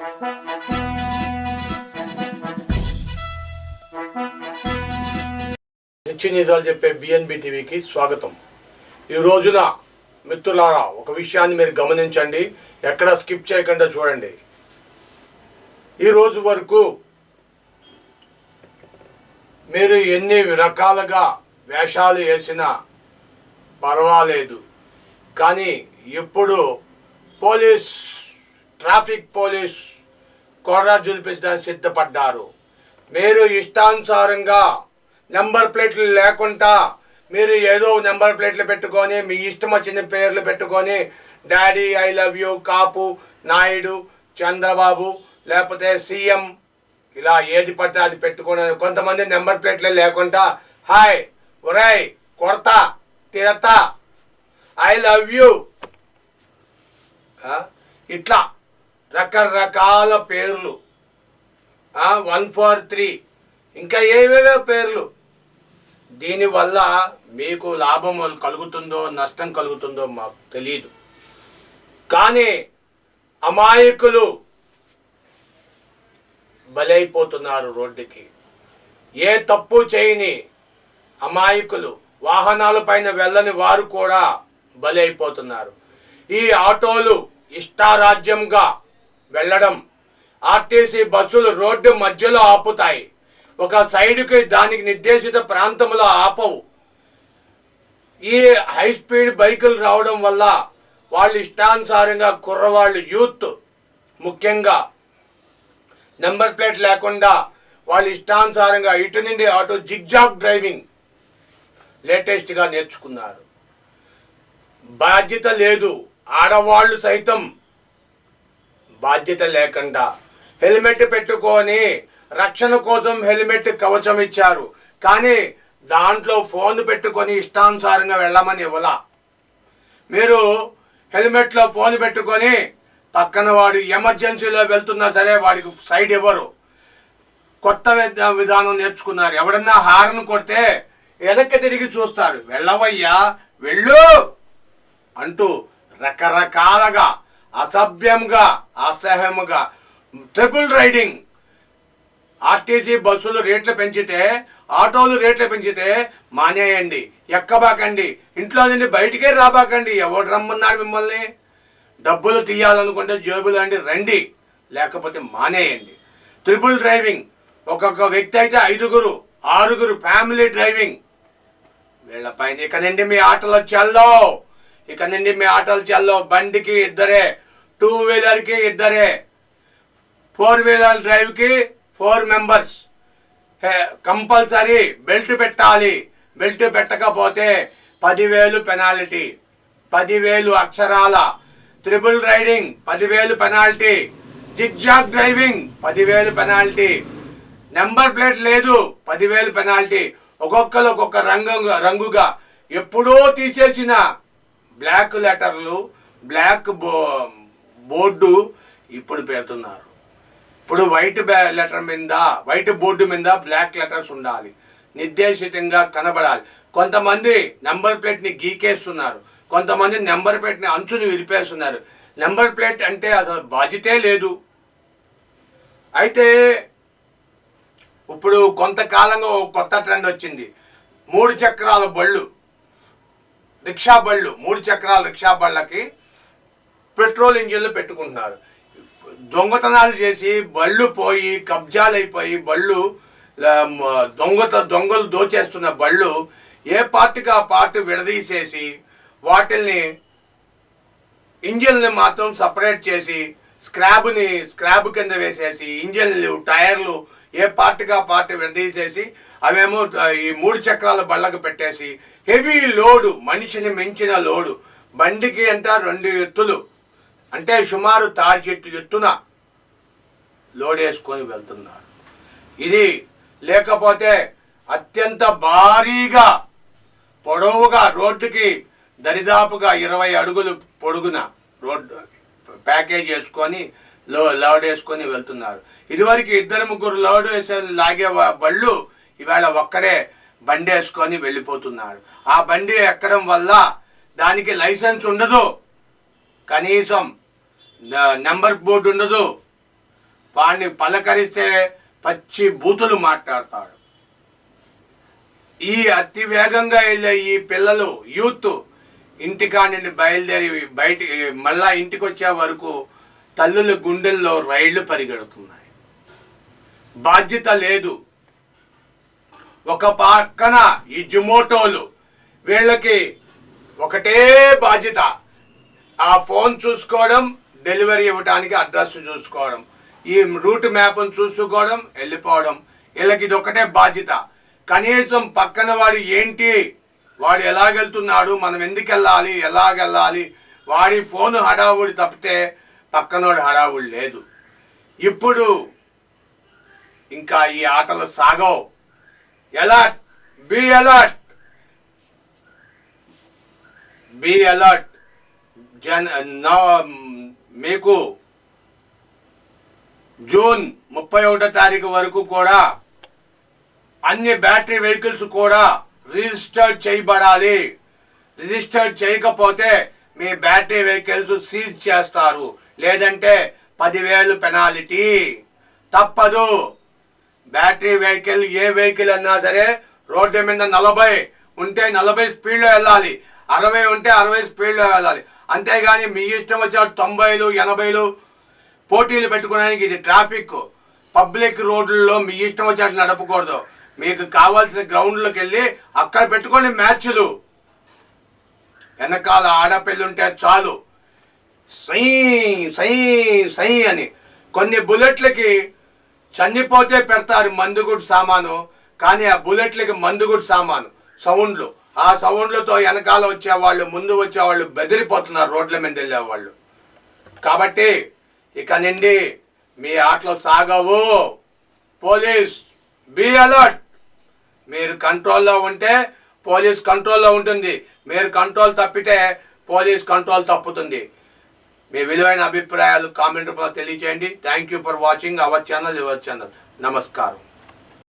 నిత్య నిజాలు చెప్పే బిఎన్బి టీవీకి స్వాగతం. ఈ రోజున మిత్రులారా ఒక విషయాన్ని మీరు గమనించండి ఎక్కడ స్కిప్ చేయకుండా చూడండి. ఈ రోజు వరకు మీరు ఎన్ని రకాలుగా వేషాలు వేసినా పర్వాలేదు. కానీ ఇప్పుడు పోలీస్ ట్రాఫిక్ పోలీస్ కోరా జులిపించడానికి సిద్ధపడ్డారు. మీరు ఇష్టానుసారంగా నెంబర్ ప్లేట్లు లేకుండా మీరు ఏదో నెంబర్ ప్లేట్లు పెట్టుకొని మీ ఇష్టం వచ్చిన పేర్లు పెట్టుకొని daddy I love you Kapu Naidu Chandrababu లేకపోతే సీఎం ఇలా ఏది పడితే అది పెట్టుకునే కొంతమంది నెంబర్ ప్లేట్లే లేకుండా హాయ్ ఒరేయ్ కొడతా తిరతా ఐ లవ్ యూ ఇట్లా రకరకాల పేర్లు. One four three. ఇంకా ఏవేవో పేర్లు. దీనివల్ల మీకు లాభం కలుగుతుందో నష్టం కలుగుతుందో మాకు తెలియదు కానీ అమాయకులు బలైపోతున్నారు రోడ్డుకి. ఏ తప్పు చేయని అమాయకులు వాహనాల పైన వెళ్ళని వారు కూడా బలైపోతున్నారు. ఈ ఆటోలు ఇష్టారాజ్యంగా వెళ్ళడం. ఆర్టీసీ బస్సులు రోడ్డు మధ్యలో ఆపుతాయి. ఒక సైడుకి దానికి నిర్దేశిత ప్రాంతంలో ఆపవు. ఈ హై స్పీడ్ బైకులు రావడం వల్ల వాళ్ళు ఇష్టానుసారంగా కుర్రవాళ్ళు యూత్ ముఖ్యంగా. నెంబర్ ప్లేట్ లేకుండా వాళ్ళు ఇష్టానుసారంగా ఇటు నుండి అటు జిగ్జాగ్ డ్రైవింగ్ లేటెస్ట్గా నేర్చుకున్నారు. బాధ్యత లేదు. ఆడవాళ్ళు సైతం బాధ్యత లేకుండా హెల్మెట్ పెట్టుకొని రక్షణ కోసం హెల్మెట్ కవచం ఇచ్చారు. కానీ దాంట్లో ఫోన్ పెట్టుకొని ఇష్టానుసారంగా వెళ్ళమని ఇవ్వలా. మీరు హెల్మెట్లో ఫోన్ పెట్టుకొని పక్కన వాడు ఎమర్జెన్సీలో వెళ్తున్నా సరే వాడికి సైడ్ ఇవ్వరు. కొత్త విధానం నేర్చుకున్నారు. ఎవడన్నా హారన్ కొడితే వెనక్కి తిరిగి చూస్తారు. వెళ్ళవయ్యా వెళ్ళు అంటూ రకరకాలుగా అసభ్యంగా అసహ్యముగా ట్రిపుల్ రైడింగ్. ఆర్టీసీ బస్సులు రేట్లు పెంచితే ఆటోలు రేట్లు పెంచితే మానేయండి ఎక్కబాకండి ఇంట్లో నుండి బయటికే రాబాకండి ఎవడు రమ్మన్నాడు మిమ్మల్ని? డబ్బులు తీయాలనుకుంటే జేబులు అండి రండి లేకపోతే మానేయండి. ట్రిపుల్ డ్రైవింగ్ ఒక్కొక్క వ్యక్తి అయితే ఐదుగురు ఆరుగురు ఫ్యామిలీ డ్రైవింగ్. వీళ్ళపైన ఇక నుండి మీ ఆటలు చెల్లో. ఇక నుండి మీ ఆటలు చెల్లో బండికి ఇద్దరే టూ వీలర్కి ఇద్దరే ఫోర్ వీలర్ డ్రైవ్కి ఫోర్ మెంబర్స్. కంపల్సరీ బెల్ట్ పెట్టాలి. బెల్ట్ పెట్టకపోతే పదివేలు పెనాల్టీ. పదివేలు అక్షరాల. ట్రిపుల్ రైడింగ్ పదివేలు పెనాల్టీ. జిగ్జాగ్ డ్రైవింగ్ పదివేలు పెనాల్టీ. నెంబర్ ప్లేట్ లేదు పదివేలు పెనాల్టీ. ఒక్కొక్కరు ఒక్కొక్క రంగు రంగుగా. ఎప్పుడో తీసేసిన బ్లాక్ లెటర్లు బ్లాక్ బో బోర్డు ఇప్పుడు పెడుతున్నారు. ఇప్పుడు వైట్ బ్యా- లెటర్ మీద వైట్ బోర్డు మీద బ్లాక్ లెటర్స్ ఉండాలి. నిర్దేశితంగా కనబడాలి. కొంతమంది నెంబర్ ప్లేట్ని గీకేస్తున్నారు. కొంతమంది నెంబర్ ప్లేట్ని అంచుని విరిపేస్తున్నారు. నెంబర్ ప్లేట్ అంటే అసలు బాధ్యతే లేదు. అయితే ఇప్పుడు కొంతకాలంగా ఒక కొత్త ట్రెండ్ వచ్చింది. మూడు చక్రాల బళ్ళు. రిక్షా బళ్ళు మూడు చక్రాల రిక్షా బళ్ళకి పెట్రోల్ ఇంజిన్లు పెట్టుకుంటున్నారు. దొంగతనాలు చేసి బళ్ళు పోయి కబ్జాలైపోయి బళ్ళు దొంగత దొంగలు దోచేస్తున్న బళ్ళు ఏ పార్టీకి ఆ పార్టీ విడదీసేసి వాటిల్ని ఇంజిన్ని మాత్రం సపరేట్ చేసి స్క్రాబ్ని స్క్రాబ్ కింద వేసేసి ఇంజిన్లు టైర్లు ఏ పార్టీగా పార్టీ విడదీసేసి అవేమో ఈ మూడు చక్రాల బళ్ళకు పెట్టేసి హెవీ లోడు మనిషిని మించిన లోడు. బండికి ఎంత? రెండు ఎత్తులు. అంటే సుమారు తాడి చెట్టు ఎత్తున లోడ్ వేసుకొని వెళ్తున్నారు. ఇది లేకపోతే అత్యంత భారీగా పొడవుగా రోడ్డుకి దరిదాపుగా ఇరవై అడుగులు పొడుగున రోడ్డు ప్యాకేజ్ చేసుకొని లో లవడ్ వేసుకొని వెళ్తున్నారు. ఇదివరకు ఇద్దరు ముగ్గురు లోడ్ వేసే లాగే బళ్ళు ఇవాళ ఒక్కడే బండి వేసుకొని వెళ్ళిపోతున్నాడు ఆ బండి ఎక్కడం వల్ల దానికి లైసెన్స్ ఉండదు. కనీసం న- నెంబర్ బోర్డు ఉండదు. వాడిని పలకరిస్తే పచ్చి బూతులు మాట్లాడతాడు. ఈ అతి వేగంగా వెళ్ళే ఈ పిల్లలు యూత్ ఇంటికా నుండి బయలుదేరి బయట మళ్ళా ఇంటికి వచ్చే వరకు తల్లుల గుండెల్లో రైళ్ళు పరిగెడుతున్నాయి. బాధ్యత లేదు. ఒక పక్కన ఈ జుమోటోలు వీళ్ళకి ఒకటే బాధ్యత ఆ ఫోన్ చూసుకోవడం డెలివరీ ఇవ్వడానికి అడ్రస్ చూసుకోవడం ఈ రూట్ మ్యాప్ను చూసుకోవడం వెళ్ళిపోవడం వీళ్ళకి ఇది ఒకటే బాధ్యత. కనీసం పక్కన వాడు ఏంటి వాడు ఎలాగెళ్తున్నాడు మనం ఎందుకు వెళ్ళాలి ఎలాగెళ్ళాలి వాడి ఫోన్ హడావుడి తప్పితే పక్కనోడు హడావుడి లేదు. ఇప్పుడు ఇంకా ఈ ఆటలు సాగవు. Alert be alert be alert Jan మీకు జూన్ ముప్పై ఒకటో తారీఖు వరకు కూడా అన్ని బ్యాటరీ వెహికల్స్ కూడా రిజిస్టర్ చేయబడాలి. రిజిస్టర్ చేయకపోతే మీ బ్యాటరీ వెహికల్స్ సీజ్ చేస్తారు. లేదంటే పదివేలు పెనాలిటీ. తప్పదు. బ్యాటరీ వెహికల్ ఏ వెహికల్ అన్నా సరే రోడ్డు మీద నలభై ఉంటే నలభై స్పీడ్లో వెళ్ళాలి. అరవై ఉంటే అరవై స్పీడ్లో వెళ్ళాలి. అంతేగాని మీ ఇష్టం వచ్చే తొంభైలు ఎనభైలు పోటీలు పెట్టుకోవడానికి ఇది ట్రాఫిక్. పబ్లిక్ రోడ్లలో మీ ఇష్టం వచ్చినట్టు నడపకూడదు. మీకు కావాల్సిన గ్రౌండ్లోకి వెళ్ళి అక్కడ పెట్టుకోండి మ్యాచ్లు. వెనకాల ఆడపిల్లుంటే చాలు. సై సై సై అని. కొన్ని బుల్లెట్లకి చనిపోతే పెడతారు మందుగుడు సామాను కానీ ఆ బుల్లెట్లకి మందుగుడు సామాను సౌండ్లు. ఆ సౌండ్లతో వెనకాల వచ్చేవాళ్ళు ముందు వచ్చేవాళ్ళు బెదిరిపోతున్నారు రోడ్ల మీద వెళ్ళేవాళ్ళు. కాబట్టి ఇక నుండి మీ ఆటలు సాగవు. Police be alert. మీరు కంట్రోల్లో ఉంటే పోలీస్ కంట్రోల్లో ఉంటుంది. మీరు కంట్రోల్ తప్పితే పోలీస్ కంట్రోల్ తప్పుతుంది. మీ విలువైన అభిప్రాయాలు కామెంట్ రూపంలో తెలియజేయండి thank you for watching our channel your channel నమస్కారం.